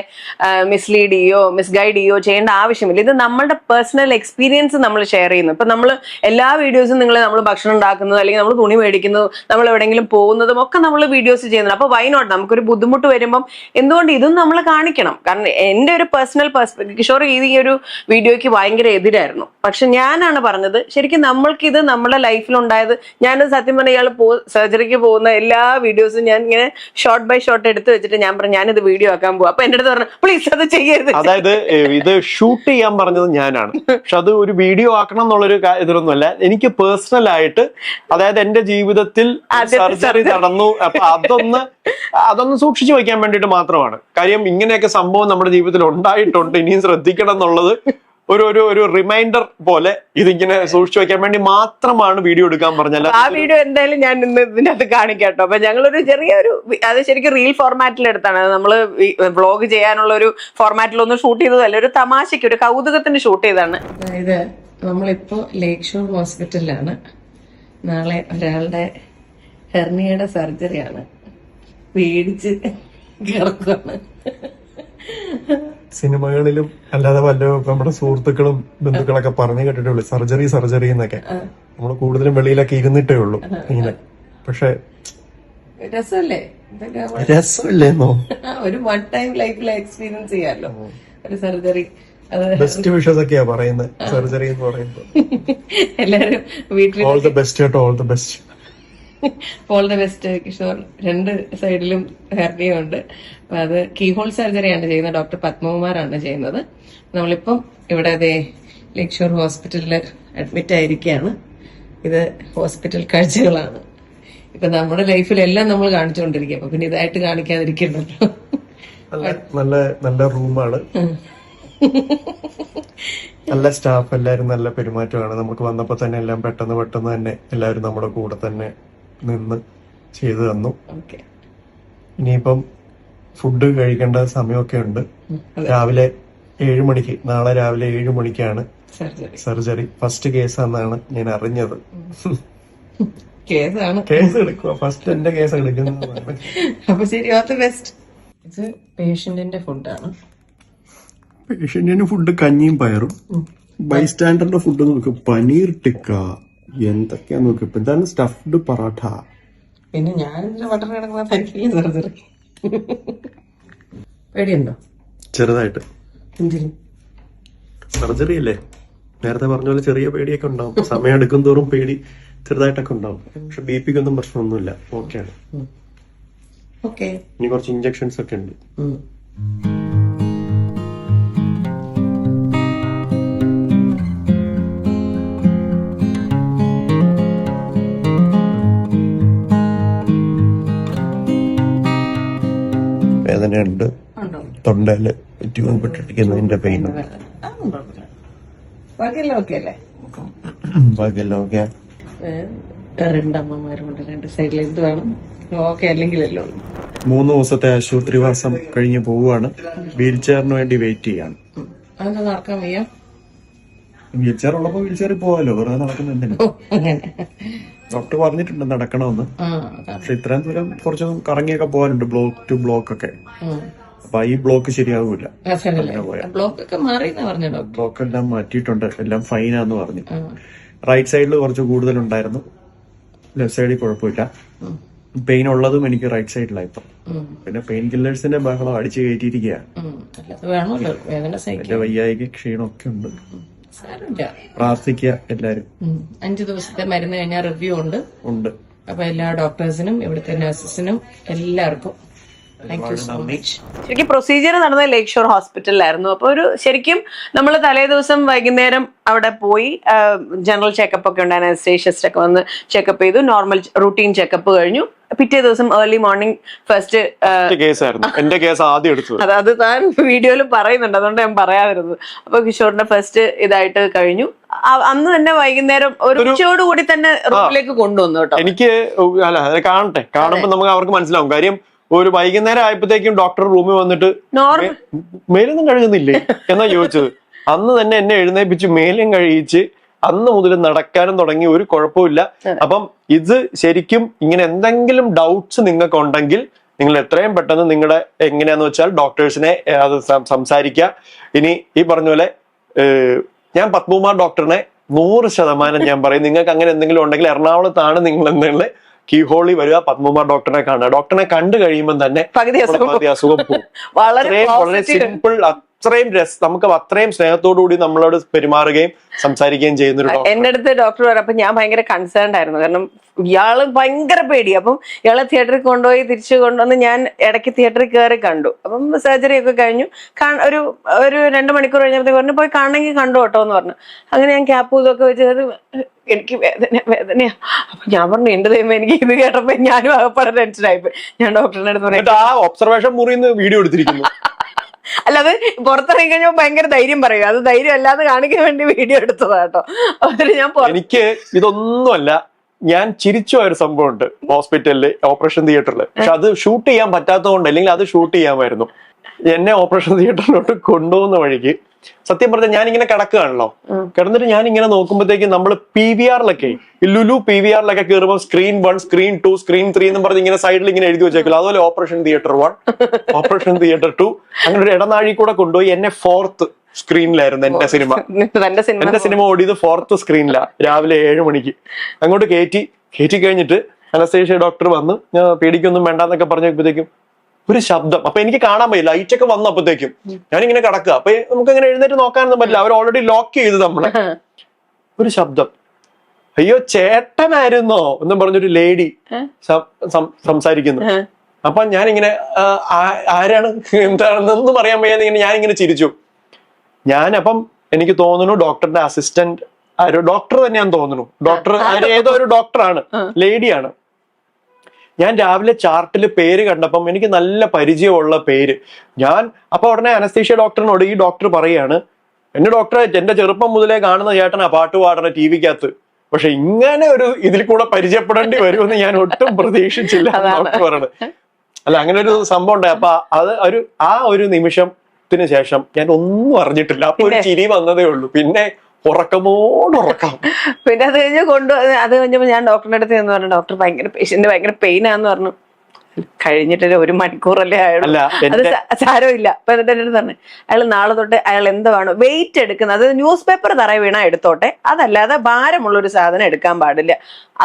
മിസ്ലീഡ് ചെയ്യോ മിസ്ഗൈഡ് ചെയ്യോ ചെയ്യേണ്ട ആവശ്യമില്ല. ഇത് നമ്മളുടെ പേഴ്സണൽ എക്സ്പീരിയൻസ് നമ്മൾ ഷെയർ ചെയ്യുന്നു. ഇപ്പൊ നമ്മൾ എല്ലാ വീഡിയോസും നിങ്ങൾ നമ്മൾ ഭക്ഷണം ഉണ്ടാക്കുന്നത് അല്ലെങ്കിൽ നമ്മൾ തുണി മേടിക്കുന്നത് നമ്മൾ എവിടെയെങ്കിലും പോകുന്നതും ഒക്കെ നമ്മൾ വീഡിയോസ് ചെയ്യുന്നത് അപ്പൊ വൈ നോട്ട് നമുക്കൊരു ബുദ്ധിമുട്ട് വരുമ്പം എന്തുകൊണ്ട് ഇതും നമ്മൾ കാണിക്കണം? കാരണം എന്റെ ഒരു പേഴ്സണൽ കിഷോർ ഈ ഒരു വീഡിയോയ്ക്ക് ഭയങ്കര എതിരായിരുന്നു. പക്ഷെ ഞാനാണ് പറഞ്ഞത് ശരിക്കും നമ്മൾക്ക് ഇത് നമ്മുടെ ലൈഫിൽ ഉണ്ടായത് ഞാനത് സത്യം പറഞ്ഞ പോ സർജറിക്ക് പോകുന്ന എല്ലാ വീഡിയോസും ഞാൻ ഇങ്ങനെ ഷോർട്ട് ബൈ ഷോർട്ട് എടുത്ത് വെച്ചിട്ട് ഞാൻ പറഞ്ഞു ഞാനിത് വീഡിയോ ആക്കാൻ പോകും അപ്പൊ എന്റെ അടുത്ത് പറഞ്ഞു പ്ലീസ് അത് ചെയ്യരുത്. അതായത് ഇത് ഷൂട്ട് ചെയ്യാൻ പറഞ്ഞത് ഞാനാണ്. പക്ഷെ അത് ഒരു വീഡിയോ ആക്കണം എന്നുള്ളൊരു ഇതൊന്നുമല്ല എനിക്ക് പേഴ്സണൽ ആയിട്ട് അതായത് എന്റെ ജീവിതത്തിൽ സർജറി നടന്നു. അപ്പൊ അതൊന്ന് അതൊന്ന് സൂക്ഷിച്ചു വെക്കാൻ വേണ്ടിട്ട് മാത്രമാണ്. കാര്യം ഇങ്ങനെയൊക്കെ സംഭവം നമ്മുടെ ജീവിതത്തിൽ ഉണ്ടായിട്ടുണ്ട്. ഇനിയും ശ്രദ്ധിക്കണം എന്നുള്ളത് ഒരു ഒരു ഒരു റിമൈൻഡർ പോലെ ഇതിങ്ങനെ സൂക്ഷിച്ചു വെക്കാൻ വേണ്ടി മാത്രമാണ് വീഡിയോ എടുക്കാൻ പറഞ്ഞത്. ആ വീഡിയോ എന്തായാലും ഞാൻ ഇന്ന് ഇതിനകത്ത് കാണിക്കട്ടോ. കാണിക്കാം കേട്ടോ അപ്പൊ ഞങ്ങളൊരു ചെറിയൊരു അത് ശരിക്കും റീൽ ഫോർമാറ്റിൽ എടുത്താണ് നമ്മൾ വ്ലോഗ് ചെയ്യാനുള്ള ഒരു ഫോർമാറ്റിൽ ഒന്ന് ഷൂട്ട് ചെയ്തതല്ല ഒരു തമാശയ്ക്ക് ഒരു കൗതുകത്തിന് ഷൂട്ട് ചെയ്താണ് അതായത് നമ്മളിപ്പോ ലേക്ക് ഷോർ ഹോസ്പിറ്റലിലാണ് നാളെ ഒരാളുടെ ഹെർണിയുടെ സർജറിയാണ് പേടിച്ച് കിടക്കുകയാണ് സിനിമകളിലും അല്ലാതെ വല്ല നമ്മുടെ സുഹൃത്തുക്കളും ബന്ധുക്കളൊക്കെ പറഞ്ഞു കേട്ടിട്ടുള്ളൂ. സർജറി സർജറി എന്നൊക്കെ. നമ്മൾ കൂടുതലും വെളിയിലൊക്കെ ഇരുന്നിട്ടേ ഉള്ളൂ ഇങ്ങനെ. പക്ഷെ രസമല്ലേ? രസമില്ലേന്നോ? ഒരു വൺ ടൈം ലൈഫിൽ എക്സ്പീരിയൻസ് ചെയ്യാമല്ലോ ഒരു സർജറി. ബെസ്റ്റ് വിഷസ് ഒക്കെയാ പറയുന്നത്. സർജറി എന്ന് പറയുമ്പോൾ എല്ലാരും വീട്ടിൽ ഓൾ ദ ബെസ്റ്റ് കേട്ടോ. All the best all the best Kishore രണ്ട് സൈഡിലും ഹെർണിയ ഉണ്ട് അപ്പൊ അത് കീഹോൾ സർജറിയാണ് ചെയ്യുന്നത്. ഡോക്ടർ പത്മകുമാറാണ് ചെയ്യുന്നത്. നമ്മളിപ്പം ഇവിടെ അതെ ലക്ഷോർ ഹോസ്പിറ്റലിൽ അഡ്മിറ്റ് ആയിരിക്കുകയാണ്. ഇത് ഹോസ്പിറ്റൽ കാഴ്ചകളാണ് ഇപ്പൊ നമ്മുടെ ലൈഫിലെല്ലാം നമ്മൾ കാണിച്ചുകൊണ്ടിരിക്കുക അപ്പൊ പിന്നെ ഇതായിട്ട് കാണിക്കാതിരിക്കണ്ടല്ലോ. നല്ല നല്ല റൂമാണ്. നല്ല സ്റ്റാഫ് എല്ലാവരും നല്ല പെരുമാറ്റമാണ്. നമുക്ക് വന്നപ്പോ തന്നെ എല്ലാം പെട്ടെന്ന് പെട്ടെന്ന് തന്നെ എല്ലാവരും നമ്മുടെ കൂടെ തന്നെ നിന്ന് ചെയ്തു തന്നു. ഓക്കെ ഇനിയിപ്പം ഫുഡ് കഴിക്കേണ്ട സമയമൊക്കെ ഉണ്ട്. രാവിലെ ഏഴു മണിക്ക് നാളെ രാവിലെ ഏഴു മണിക്കാണ് സർജറി സർജറി ഫസ്റ്റ് കേസാണെന്നാണ് ഞാൻ അറിഞ്ഞത്. കേസാണ്. കേസ് എടുക്കുക ഫസ്റ്റ് എന്റെ കേസ് എടുക്കുന്നത് അപ്പൊ ശരി ഓൾ ദ ബെസ്റ്റ് ഇത് പേഷ്യന്റിന്റെ ഫുഡാണ് പേഷ്യന്റിന് ഫുഡ് കഞ്ഞിയും പയറും. ബൈസ്റ്റാൻഡറിന്റെ ഫുഡ് നോക്ക് പനീർ ടിക്ക. എന്തൊക്കെയാ നോക്ക് ഇപ്പൊ ഇതാണ് സ്റ്റഫ്ഡ് പൊറോട്ട. പിന്നെ ഞാൻ കിടക്കുന്ന തനിക്കില്ല സർജറി പേടിയുണ്ടോ? ചെറുതായിട്ട്. എന്തിനും? സർജറി അല്ലേ? നേരത്തെ പറഞ്ഞ പോലെ ചെറിയ പേടിയൊക്കെ ഉണ്ടാവും. സമയം എടുക്കും തോറും പേടി ചെറുതായിട്ടൊക്കെ ഉണ്ടാവും. പക്ഷെ ബി പിക്ക് ഒന്നും പ്രശ്നമൊന്നുമില്ല. ഓക്കെയാണ് ഓക്കെ ഇനി കുറച്ച് ഇഞ്ചക്ഷൻസ് ഒക്കെ ഉണ്ട്. വേദനയുണ്ട് തൊണ്ടയിൽ ട്യൂബ് ഇട്ടിരിക്കുന്നതിന്റെ പെയിൻ ബാക്കിയെല്ലാം ഓക്കെ അല്ലേ ബാക്കിയെല്ലാം ഓക്കെ രണ്ടമ്മമാരുണ്ട് രണ്ട് സൈഡിൽ എന്ത് വേണം? ഓക്കെ അല്ലെങ്കിലല്ലോ മൂന്ന് ദിവസത്തെ ആശുപത്രിവാസം കഴിഞ്ഞ് പോവുകയാണ്. വീൽ ചെയറിന് വേണ്ടി വെയിറ്റ് ചെയ്യാണ്. അതെന്താ നടക്കാൻ വയ്യ? വീൽ ചെയർ ഉള്ളപ്പോ വീൽ ചെയറിൽ പോവാലോ? വെറുതെ നടക്കുന്നുണ്ടല്ലോ അങ്ങനെ. ഡോക്ടർ പറഞ്ഞിട്ടുണ്ട് നടക്കണമെന്ന്. പക്ഷെ ഇത്രയും ദൂരം കുറച്ച് കറങ്ങിയൊക്കെ പോകാനുണ്ട് ബ്ലോക്ക് ടു ബ്ലോക്ക് ഒക്കെ. അപ്പൊ ഈ ബ്ലോക്ക് ശരിയാവൂല. ബ്ലോക്ക് ഒക്കെ ബ്ലോക്ക് എല്ലാം മാറ്റിയിട്ടുണ്ട്. എല്ലാം ഫൈനാന്ന് പറഞ്ഞു. റൈറ്റ് സൈഡിൽ കുറച്ച് കൂടുതൽ ഉണ്ടായിരുന്നു ലെഫ്റ്റ് സൈഡിൽ കുഴപ്പമില്ല. പെയിൻ ഉള്ളതും എനിക്ക് റൈറ്റ് സൈഡിലായി ഇപ്പം. പിന്നെ പെയിൻ കില്ലേഴ്സിന്റെ ബഹളം അടിച്ചു കയറ്റിയിരിക്കുകയാണ് എന്റെ ക്ഷീണമൊക്കെ ഉണ്ട്. സാരമില്ല. പ്രാർത്ഥിക്കുക എല്ലാരും. അഞ്ചു ദിവസത്തെ മരുന്ന് കഴിഞ്ഞാൽ റിവ്യൂ ഉണ്ട്. ഉണ്ട്. അപ്പൊ എല്ലാ ഡോക്ടേഴ്സിനും ഇവിടുത്തെ നഴ്സസിനും എല്ലാവർക്കും ശരിക്കും പ്രൊസീജിയർ നടന്നത് ലേക്ക് ഷോർ ഹോസ്പിറ്റലിലായിരുന്നു അപ്പൊ ഒരു ശരിക്കും നമ്മൾ തലേ ദിവസം വൈകുന്നേരം അവിടെ പോയി ജനറൽ ചെക്കപ്പ് ഒക്കെ ഉണ്ടായിരുന്നു അനസ്റ്റേഷ്യസ്റ്റ് ഒക്കെ വന്ന് ചെക്കപ്പ് ചെയ്തു നോർമൽ റൂട്ടീൻ ചെക്കപ്പ് കഴിഞ്ഞു. പിറ്റേ ദിവസം ഏർലി മോർണിംഗ് ഫസ്റ്റ് കേസായിരുന്നു എന്റെ കേസ് ആദ്യം എടുത്തു അത് അത് താൻ വീഡിയോയിൽ പറയുന്നുണ്ട്. അതുകൊണ്ട് ഞാൻ പറയാതിരുന്നത്. അപ്പൊ കിഷോറിന്റെ ഫസ്റ്റ് ഇതായിട്ട് കഴിഞ്ഞു. അന്ന് തന്നെ വൈകുന്നേരം ഒരു ഉച്ചയോടുകൂടി തന്നെ റൂമിലേക്ക് കൊണ്ടുവന്നു കേട്ടോ. എനിക്ക് അല്ല കാണട്ടെ. കാണുമ്പോ നമുക്ക് അവർക്ക് മനസ്സിലാവും. കാര്യം ഒരു വൈകുന്നേരം ആയപ്പോഴത്തേക്കും ഡോക്ടർ റൂമിൽ വന്നിട്ട് മേലൊന്നും കഴുകുന്നില്ലേ? എന്നാ ചോദിച്ചത്. അന്ന് തന്നെ എന്നെ എഴുന്നേപ്പിച്ച് മേലും കഴിയിച്ച് അന്ന് മുതൽ നടക്കാനും തുടങ്ങി ഒരു കുഴപ്പമില്ല അപ്പം ഇത് ശരിക്കും ഇങ്ങനെ എന്തെങ്കിലും ഡൗട്ട്സ് നിങ്ങൾക്ക് ഉണ്ടെങ്കിൽ നിങ്ങൾ എത്രയും പെട്ടെന്ന് നിങ്ങളുടെ എങ്ങനെയാന്ന് വെച്ചാൽ ഡോക്ടേഴ്സിനെ അത് സംസാരിക്കുക. ഇനി ഈ പറഞ്ഞ പോലെ ഞാൻ പത്മകുമാർ ഡോക്ടറിനെ നൂറ് ശതമാനം ഞാൻ പറയും. നിങ്ങൾക്ക് അങ്ങനെ എന്തെങ്കിലും ഉണ്ടെങ്കിൽ എറണാകുളത്താണ് നിങ്ങൾ എന്തെങ്കിലും കീ ഹോളി വരിക പത്മകുമാർ ഡോക്ടറിനെ കാണുക ഡോക്ടറിനെ കണ്ടു കഴിയുമ്പോൾ തന്നെ പകുതി അസുഖം പോകും വളരെ. സിമ്പിൾ അത്രയും രസ നമുക്ക് അത്രയും സ്നേഹത്തോടു കൂടി നമ്മളോട് പെരുമാറുകയും സംസാരിക്കുകയും ചെയ്യുന്ന ഒരു എന്റെ അടുത്ത് ഡോക്ടർ പറഞ്ഞപ്പോ ഞാൻ ഭയങ്കര കൺസേൺ ആയിരുന്നു. കാരണം ഇയാൾ ഭയങ്കര പേടി. അപ്പം ഇയാളെ തിയേറ്ററിൽ കൊണ്ടുപോയി തിരിച്ചു കൊണ്ടുവന്ന് ഞാൻ ഇടയ്ക്ക് തിയേറ്ററിൽ കയറി കണ്ടു. അപ്പം സർജറി ഒക്കെ കഴിഞ്ഞു. ഒരു ഒരു രണ്ട് മണിക്കൂർ കഴിഞ്ഞപ്പോഴത്തേക്ക് പറഞ്ഞു പോയി കാണണമെങ്കിൽ കണ്ടു കേട്ടോ എന്ന് പറഞ്ഞു. അങ്ങനെ ഞാൻ ക്യാപ്പ് ഇതൊക്കെ വെച്ച് അത് എനിക്ക് വേദന വേദനയാ. അപ്പൊ ഞാൻ പറഞ്ഞു എന്റെ ദൈവം എനിക്ക് ഇത് കേട്ടപ്പോ ഞാനും ആകപ്പാടെ ടെൻഷനായിപ്പോയി ഞാൻ ഡോക്ടറിന്റെ അടുത്ത് പറഞ്ഞു ആ ഒബ്സർവേഷൻ മുറിയിൽ നിന്ന് വീഡിയോ എടുത്തിരിക്കുന്നു. അല്ലാതെ പുറത്തിറങ്ങി കഴിഞ്ഞാൽ ഭയങ്കര ധൈര്യം പറയും. അത് ധൈര്യം അല്ലാതെ കാണിക്കാൻ വേണ്ടി വീഡിയോ എടുത്തതാ കേട്ടോ. അതിൽ ഞാൻ എനിക്ക് ഇതൊന്നുമല്ല. ഞാൻ ചിരിച്ചു സംഭവം ഒരു സംഭവമുണ്ട് ഹോസ്പിറ്റലിൽ ഓപ്പറേഷൻ തിയേറ്ററിൽ പക്ഷെ അത് ഷൂട്ട് ചെയ്യാൻ പറ്റാത്തതുകൊണ്ട് അല്ലെങ്കിൽ അത് ഷൂട്ട് ചെയ്യാമായിരുന്നു. എന്നെ ഓപ്പറേഷൻ തിയേറ്ററിലോട്ട് കൊണ്ടുപോകുന്ന വഴിക്ക് സത്യം പറഞ്ഞാൽ ഞാനിങ്ങനെ കിടക്കുകയാണല്ലോ. കിടന്നിട്ട് ഞാൻ ഇങ്ങനെ നോക്കുമ്പോഴത്തേക്കും നമ്മൾ പി വി ആറിലൊക്കെ ലുലു പി വി ആറിലൊക്കെ കയറുമ്പോൾ screen one screen two screen three എന്ന് പറഞ്ഞ് ഇങ്ങനെ സൈഡിൽ ഇങ്ങനെ എഴുതി വെച്ചേക്കില്ല അതുപോലെ operation theatre one operation theatre two അങ്ങനെ ഒരു ഇടനാഴി കൂടെ കൊണ്ടുപോയി എന്നെ ഫോർത്ത് സ്ക്രീനിലായിരുന്നു എന്റെ സിനിമ എന്റെ സിനിമ ഓടിയത് ഫോർത്ത് സ്ക്രീനിലാ രാവിലെ ഏഴ് മണിക്ക്. അങ്ങോട്ട് കയറ്റി കയറ്റി കഴിഞ്ഞിട്ട് അനസ്തേഷ്യ ഡോക്ടർ വന്ന് ഞാൻ പേടിക്കൊന്നും വേണ്ടെന്നൊക്കെ പറഞ്ഞപ്പോഴത്തേക്കും ഒരു ശബ്ദം. അപ്പൊ എനിക്ക് കാണാൻ പറ്റില്ല. ലൈറ്റ് ഒക്കെ വന്നു അപ്പോഴത്തേക്കും ഞാനിങ്ങനെ കിടക്കുക. അപ്പൊ നമുക്ക് അങ്ങനെ എഴുന്നേറ്റ് നോക്കാനൊന്നും പറ്റില്ല. അവർ ഓൾറെഡി ലോക്ക് ചെയ്ത് നമ്മളെ. ഒരു ശബ്ദം. അയ്യോ ചേട്ടനായിരുന്നോ? എന്നും പറഞ്ഞൊരു ലേഡി സംസാരിക്കുന്നു. അപ്പൊ ഞാനിങ്ങനെ ആരാണ് എന്താണെന്നൊന്നും അറിയാൻ വയ്യാതെ ഇങ്ങനെ ഞാനിങ്ങനെ ചിരിച്ചു. ഞാൻ അപ്പം എനിക്ക് തോന്നുന്നു ഡോക്ടറിന്റെ അസിസ്റ്റന്റ് ആരോ ഡോക്ടർ തന്നെയാന്ന് തോന്നുന്നു. ഡോക്ടർ ഏതോ ഒരു ഡോക്ടറാണ് ലേഡിയാണ് ഞാൻ രാവിലെ ചാർട്ടിൽ പേര് കണ്ടപ്പം എനിക്ക് നല്ല പരിചയമുള്ള പേര്. ഞാൻ അപ്പൊ ഉടനെ അനസ്തീഷ്യ ഡോക്ടറിനോട് ഈ ഡോക്ടർ പറയാണ് എന്റെ ഡോക്ടറെ എന്റെ ചെറുപ്പം മുതലേ കാണുന്ന ചേട്ടനാ പാട്ട് പാടണ ടി വിക്കകത്ത്. പക്ഷെ ഇങ്ങനെ ഒരു ഇതിൽ കൂടെ പരിചയപ്പെടേണ്ടി വരുമെന്ന് ഞാൻ ഒട്ടും പ്രതീക്ഷിച്ചില്ല ഡോക്ടർ പറയണത്. അല്ല അങ്ങനെ ഒരു സംഭവം ഉണ്ടായി. അപ്പൊ അത് ഒരു ആ ഒരു നിമിഷത്തിന് ശേഷം ഞാൻ ഒന്നും അറിഞ്ഞിട്ടില്ല. അപ്പൊ ഒരു ചിരി വന്നതേ ഉള്ളൂ. പിന്നെ ഉറക്കമോടുറക്കം പിന്നെ അത് കഴിഞ്ഞ് കൊണ്ടുവന്ന് അത് കഴിഞ്ഞപ്പോ ഞാൻ ഡോക്ടറിന്റെ അടുത്ത് ചെന്ന് പറഞ്ഞു ഡോക്ടർ ഭയങ്കര പേഷ്യന്റ് ഭയങ്കര പെയിൻ ആന്ന് പറഞ്ഞു. കഴിഞ്ഞിട്ട് ഒരു മണിക്കൂറല്ലേ അല്ല, അത് സാരമില്ല. അപ്പൊ എന്നിട്ട് പറഞ്ഞു അയാൾ നാളെ തൊട്ട് അയാൾ എന്താണ് വെയിറ്റ് എടുക്കുന്നത് അതായത് ന്യൂസ് പേപ്പർ തറ വീണ എടുത്തോട്ടെ. അതല്ലാതെ ഭാരമുള്ള ഒരു സാധനം എടുക്കാൻ പാടില്ല.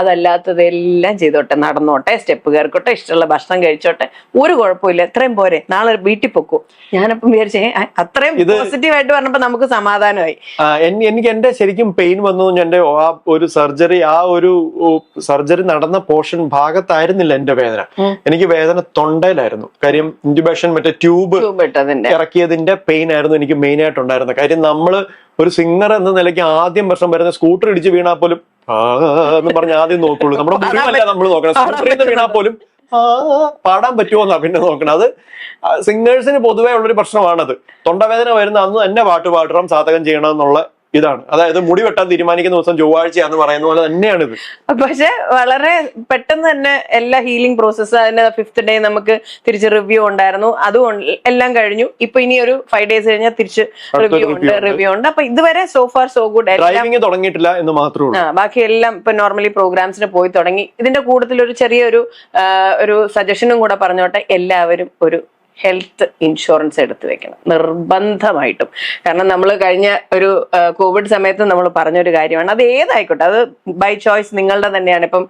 അതല്ലാത്തതെല്ലാം ചെയ്തോട്ടെ നടന്നോട്ടെ സ്റ്റെപ്പ് കയറിക്കോട്ടെ ഇഷ്ടമുള്ള ഭക്ഷണം കഴിച്ചോട്ടെ. ഒരു കുഴപ്പമില്ല ഇത്രയും പോരെ. നാളെ വീട്ടിൽ പൊക്കൂ. ഞാനപ്പം വിചാരിച്ചേ "ആ, അത്രയും പോസിറ്റീവ് ആയിട്ട് പറഞ്ഞപ്പോ നമുക്ക് സമാധാനമായി. എനിക്ക് എന്റെ ശരിക്കും പെയിൻ വന്നു. എന്റെ ആ ഒരു സർജറി ആ ഒരു സർജറി നടന്ന പോർഷൻ ഭാഗത്തായിരുന്നില്ല എന്റെ വേദന. എനിക്ക് വേദന തൊണ്ടയിലായിരുന്നു. കാര്യം ഇന്റുബേഷൻ മറ്റേ ട്യൂബ് ഇറക്കിയതിന്റെ പെയിൻ ആയിരുന്നു എനിക്ക് മെയിൻ ആയിട്ടുണ്ടായിരുന്നത്. കാര്യം നമ്മൾ ഒരു സിംഗർ എന്ന നിലയ്ക്ക് ആദ്യം വർഷം വരുന്ന സ്കൂട്ടർ ഇടിച്ച് വീണാൽ പോലും എന്ന് പറഞ്ഞ് ആദ്യം നോക്കുള്ളൂ. നമ്മുടെ മുറിവല്ല നമ്മൾ നോക്കണം സ്കൂട്ടറിൽ നിന്ന് വീണാൽ പോലും പാടാൻ പറ്റുമോ എന്നാ പിന്നെ നോക്കണം അത് സിംഗേഴ്സിന് പൊതുവേ ഉള്ളൊരു പ്രശ്നമാണത്. തൊണ്ടവേദന വരുന്ന അന്ന് തന്നെ പാട്ട് പാടണം സാധകം ചെയ്യണം എന്നുള്ള ഇതാണ്. അതായത് മുടി വെട്ടാൻ തീരുമാനിക്കുന്ന ദിവസം ചൊവ്വാഴ്ചയാന്ന് പറയുന്ന പോലെ തന്നെയാണ് ഇത്. പക്ഷെ വളരെ പെട്ടെന്ന് തന്നെ എല്ലാ ഹീലിംഗ് പ്രോസസ്സ് അതിന്റെ ഫിഫ്ത് ഡേ നമുക്ക് തിരിച്ച് റിവ്യൂ ഉണ്ടായിരുന്നു. അതും എല്ലാം കഴിഞ്ഞു. ഇപ്പൊ ഇനി ഒരു ഫൈവ് ഡേയ്സ് കഴിഞ്ഞാൽ തിരിച്ച് റിവ്യൂ ഉണ്ട് റിവ്യൂ ഉണ്ട്. അപ്പൊ ഇതുവരെ so far so good driving തുടങ്ങിയിട്ടില്ല എന്ന് മാത്രമേ ഉള്ളൂ. ബാക്കി എല്ലാം ഇപ്പൊ നോർമലി പ്രോഗ്രാംസിന് പോയി തുടങ്ങി. ഇതിന്റെ കൂട്ടത്തിൽ ഒരു ചെറിയൊരു ഒരു സജഷനും കൂടെ പറഞ്ഞോട്ടെ. എല്ലാവരും ഒരു ഹെൽത്ത് ഇൻഷുറൻസ് എടുത്തു വെക്കണം. നിർബന്ധമായിട്ടും. കാരണം നമ്മൾ കഴിഞ്ഞ ഒരു കോവിഡ് സമയത്ത് നമ്മൾ പറഞ്ഞൊരു കാര്യമാണ്. അത് ഏതായിക്കോട്ടെ അത് ബൈ ചോയ്സ് നിങ്ങളുടെ തന്നെയാണ്. ഇപ്പം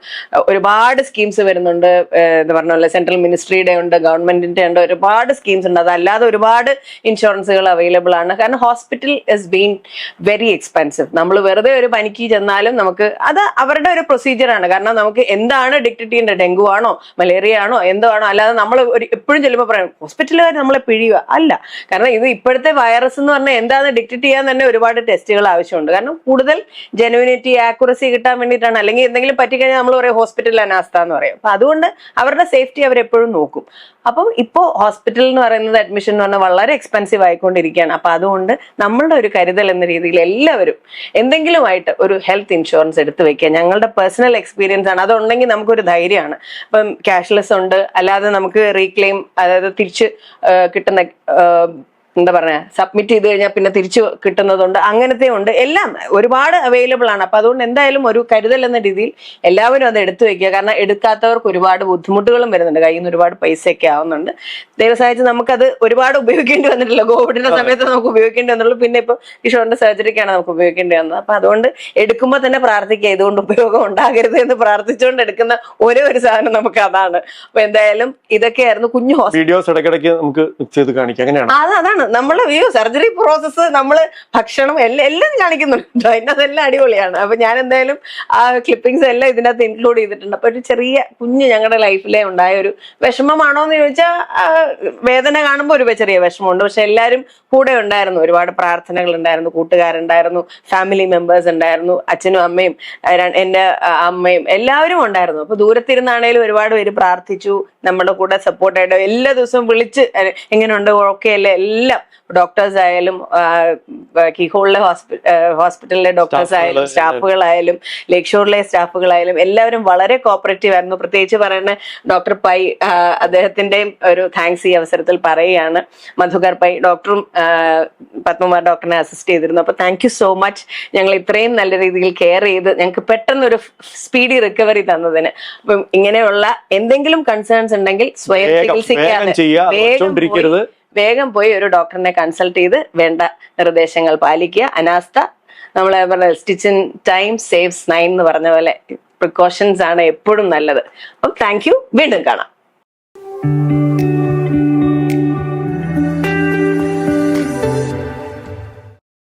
ഒരുപാട് സ്കീംസ് വരുന്നുണ്ട്. എന്ന് പറഞ്ഞ പോലെ സെൻട്രൽ മിനിസ്ട്രിയുടെ ഉണ്ട് ഗവൺമെന്റിന്റെ ഉണ്ട് ഒരുപാട് സ്കീംസ് ഉണ്ട്. അതല്ലാതെ ഒരുപാട് ഇൻഷുറൻസുകൾ അവൈലബിൾ ആണ്. കാരണം hospital is been very expensive നമ്മൾ വെറുതെ ഒരു പനിക്ക് ചെന്നാലും നമുക്ക് അത് അവരുടെ ഒരു പ്രൊസീജിയറാണ് കാരണം നമുക്ക് എന്താണ് ഡിക്ടിറ്റീന്റെ ഡെങ്കു ആണോ? മലേറിയ ആണോ? എന്തോ ആണോ? അല്ലാതെ നമ്മൾ എപ്പോഴും ചെല്ലുമ്പോൾ പറയും ഹോസ്പിറ്റലുകാർ നമ്മളെ പിഴിയുക. അല്ല. കാരണം ഇത് ഇപ്പോഴത്തെ വൈറസ് എന്ന് പറഞ്ഞാൽ എന്താണെന്ന് ഡിറ്റക്ട് ചെയ്യാൻ തന്നെ ഒരുപാട് ടെസ്റ്റുകൾ ആവശ്യമുണ്ട്. കാരണം കൂടുതൽ ജെനുവിനിറ്റി ആക്യുറസി കിട്ടാൻ വേണ്ടിയിട്ടാണ്. അല്ലെങ്കിൽ എന്തെങ്കിലും പറ്റിക്കഴിഞ്ഞാൽ നമ്മൾ പറയും ഹോസ്പിറ്റൽ അനാസ്ഥ എന്ന് പറയും. അപ്പൊ അതുകൊണ്ട് അവരുടെ സേഫ്റ്റി അവരെപ്പോഴും നോക്കും. അപ്പം ഇപ്പോൾ ഹോസ്പിറ്റൽ എന്ന് പറയുന്നത് അഡ്മിഷൻ എന്ന് പറഞ്ഞാൽ വളരെ എക്സ്പെൻസീവ് ആയിക്കൊണ്ടിരിക്കുകയാണ്. അപ്പം അതുകൊണ്ട് നമ്മളുടെ ഒരു കരുതൽ എന്ന രീതിയിൽ എല്ലാവരും എന്തെങ്കിലുമായിട്ട് ഒരു ഹെൽത്ത് ഇൻഷുറൻസ് എടുത്തു വെക്കുക. ഞങ്ങളുടെ പേഴ്സണൽ എക്സ്പീരിയൻസ് ആണ്. അതുണ്ടെങ്കിൽ നമുക്കൊരു ധൈര്യമാണ്. ഇപ്പം ക്യാഷ്ലെസ് ഉണ്ട്. അല്ലാതെ നമുക്ക് റീക്ലെയിം അതായത് തിരിച്ച് കിട്ടുന്ന എന്താ പറയാ സബ്മിറ്റ് ചെയ്ത് കഴിഞ്ഞാൽ പിന്നെ തിരിച്ചു കിട്ടുന്നതുണ്ട് അങ്ങനത്തെ ഉണ്ട്. എല്ലാം ഒരുപാട് അവൈലബിൾ ആണ്. അപ്പൊ അതുകൊണ്ട് എന്തായാലും ഒരു കരുതൽ എന്ന രീതിയിൽ എല്ലാവരും അത് എടുത്തു വെക്കുക കാരണം എടുക്കാത്തവർക്ക് ഒരുപാട് ബുദ്ധിമുട്ടുകളും വരുന്നുണ്ട്. കയ്യിൽ നിന്ന് ഒരുപാട് പൈസയൊക്കെ ആവുന്നുണ്ട്. ദൈവസഹായിച്ച് നമുക്കത് ഒരുപാട് ഉപയോഗിക്കേണ്ടി വന്നിട്ടില്ല. കോവിഡിന്റെ സമയത്ത് നമുക്ക് ഉപയോഗിക്കേണ്ടി വന്നുള്ളൂ. പിന്നെ ഇപ്പൊ കിഷോറിന്റെ സർജറിക്കാണ് നമുക്ക് ഉപയോഗിക്കേണ്ടി വന്നത്. അപ്പൊ അതുകൊണ്ട് എടുക്കുമ്പോൾ തന്നെ പ്രാർത്ഥിക്കുക. ഇതുകൊണ്ട് ഉപയോഗം ഉണ്ടാകരുത് എന്ന് പ്രാർത്ഥിച്ചുകൊണ്ട് എടുക്കുന്ന ഒരേ ഒരു സാധനം നമുക്ക് അതാണ്. അപ്പൊ എന്തായാലും ഇതൊക്കെയായിരുന്നു. കുഞ്ഞു വീഡിയോസ് ഇടയ്ക്കിടയ്ക്ക് നമുക്ക് ചെയ്ത് കാണിക്കാം. അങ്ങനെയാണ്? അത് അതാണ് നമ്മൾ ഈ സർജറി പ്രോസസ്സ് നമ്മൾ ഭക്ഷണം എല്ലാം എല്ലാം കാണിക്കുന്നുണ്ട്. അതിന്റെ അതെല്ലാം അടിപൊളിയാണ്. അപ്പൊ ഞാൻ എന്തായാലും ആ ക്ലിപ്പിങ്സ് എല്ലാം ഇതിനകത്ത് ഇൻക്ലൂഡ് ചെയ്തിട്ടുണ്ട്. അപ്പൊ ഒരു ചെറിയ കുഞ്ഞ് ഞങ്ങളുടെ ലൈഫിലെ ഉണ്ടായ ഒരു വിഷമമാണോ എന്ന് ചോദിച്ചാൽ വേദന കാണുമ്പോൾ ഒരു ചെറിയ വിഷമമുണ്ട്. പക്ഷെ എല്ലാവരും കൂടെ ഉണ്ടായിരുന്നു. ഒരുപാട് പ്രാർത്ഥനകൾ ഉണ്ടായിരുന്നു കൂട്ടുകാരുണ്ടായിരുന്നു. ഫാമിലി മെമ്പേഴ്സ് ഉണ്ടായിരുന്നു. അച്ഛനും അമ്മയും എന്റെ അമ്മയും എല്ലാവരും ഉണ്ടായിരുന്നു. അപ്പൊ ദൂരത്തിരുന്നാണേലും ഒരുപാട് പേര് പ്രാർത്ഥിച്ചു. നമ്മുടെ കൂടെ സപ്പോർട്ടായിട്ട് എല്ലാ ദിവസവും വിളിച്ച് എങ്ങനെയുണ്ട്? ഓക്കെ അല്ലേ? എല്ലാം ഡോക്ടേഴ്സ് ആയാലും കീഹോളിലെ ഹോസ്പിറ്റലിലെ ഡോക്ടേഴ്സ് ആയാലും സ്റ്റാഫുകളായാലും ലേക്ഷോറിലെ സ്റ്റാഫുകളായാലും എല്ലാവരും വളരെ കോപ്പറേറ്റീവ് ആയിരുന്നു. പ്രത്യേകിച്ച് പറയുന്ന ഡോക്ടർ പൈ അദ്ദേഹത്തിന്റെയും ഒരു താങ്ക്സ് ഈ അവസരത്തിൽ പറയുകയാണ്. മധുകർ പൈ ഡോക്ടറും പത്മകുമാർ ഡോക്ടറിനെ അസിസ്റ്റ് ചെയ്തിരുന്നു. അപ്പൊ താങ്ക് യു സോ മച്ച് ഞങ്ങൾ ഇത്രയും നല്ല രീതിയിൽ കെയർ ചെയ്ത് ഞങ്ങൾക്ക് പെട്ടെന്ന് ഒരു സ്പീഡി റിക്കവറി തന്നതിന്. അപ്പം ഇങ്ങനെയുള്ള എന്തെങ്കിലും കൺസേൺസ് ഉണ്ടെങ്കിൽ സ്വയം ചികിത്സിക്കാതെ വേഗം വേഗം പോയി- ഒരു ഡോക്ടറിനെ കൺസൾട്ട് ചെയ്ത് വേണ്ട നിർദ്ദേശങ്ങൾ പാലിക്കുക. അനാസ്ഥ നമ്മളെ പറഞ്ഞ സ്റ്റിച്ച് ടൈം സേവ്സ് നൈൻ എന്ന് പറഞ്ഞ പോലെ പ്രിക്കോഷൻസ് ആണ് എപ്പോഴും നല്ലത്. അപ്പം താങ്ക് യു വീണ്ടും കാണാം.